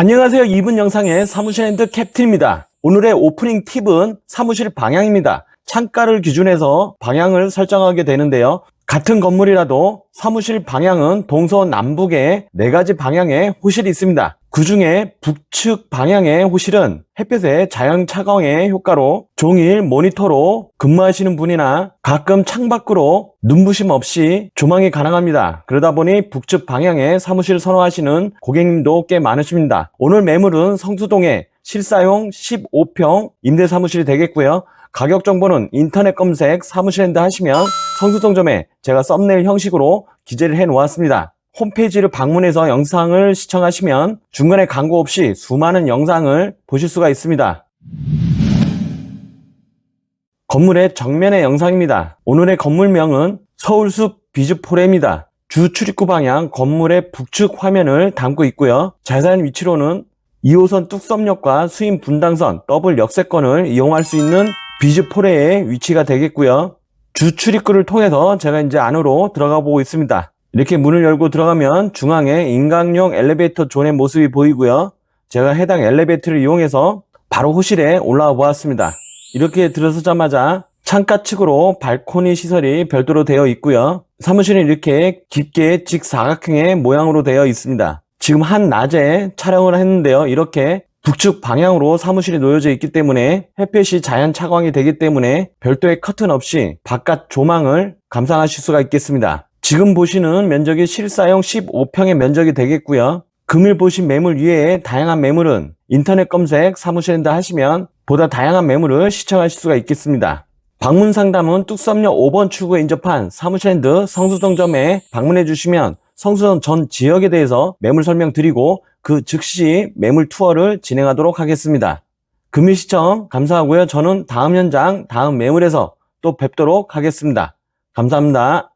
안녕하세요. 이분 영상의 사무실 핸드 캡틴입니다. 오늘의 오프닝 팁은 사무실 방향입니다. 창가를 기준해서 방향을 설정하게 되는데요. 같은 건물이라도 사무실 방향은 동서남북에 네 가지 방향의 호실이 있습니다. 그 중에 북측 방향의 호실은 햇볕의 자연 차광의 효과로 종일 모니터로 근무하시는 분이나 가끔 창밖으로 눈부심 없이 조망이 가능합니다. 그러다 보니 북측 방향의 사무실 선호하시는 고객님도 꽤 많으십니다. 오늘 매물은 성수동에 실사용 15평 임대 사무실이 되겠고요. 가격 정보는 인터넷 검색 사무실핸드 하시면 성수동점에 제가 썸네일 형식으로 기재를 해 놓았습니다. 홈페이지를 방문해서 영상을 시청하시면 중간에 광고 없이 수많은 영상을 보실 수가 있습니다. 건물의 정면의 영상입니다. 오늘의 건물명은 서울숲 비즈포레입니다. 주 출입구 방향 건물의 북측 화면을 담고 있고요. 자세한 위치로는 2호선 뚝섬역과 수임 분당선 더블 역세권을 이용할 수 있는 비즈포레의 위치가 되겠고요. 주 출입구를 통해서 제가 이제 안으로 들어가 보고 있습니다. 이렇게 문을 열고 들어가면 중앙에 인강용 엘리베이터 존의 모습이 보이고요. 제가 해당 엘리베이터를 이용해서 바로 호실에 올라와 보았습니다. 이렇게 들어서자마자 창가 측으로 발코니 시설이 별도로 되어 있고요. 사무실은 이렇게 깊게 직사각형의 모양으로 되어 있습니다. 지금 한 낮에 촬영을 했는데요. 이렇게 북측 방향으로 사무실이 놓여져 있기 때문에 햇볕이 자연 차광이 되기 때문에 별도의 커튼 없이 바깥 조망을 감상하실 수가 있겠습니다. 지금 보시는 면적이 실사용 15평의 면적이 되겠고요. 금일 보신 매물 위에 다양한 매물은 인터넷 검색 사무실인다 하시면 보다 다양한 매물을 시청하실 수가 있겠습니다. 방문 상담은 뚝섬역 5번 출구에 인접한 사무실핸드 성수동점에 방문해 주시면 성수동 전 지역에 대해서 매물 설명 드리고 그 즉시 매물 투어를 진행하도록 하겠습니다. 금일 시청 감사하고요. 저는 다음 현장, 다음 매물에서 또 뵙도록 하겠습니다. 감사합니다.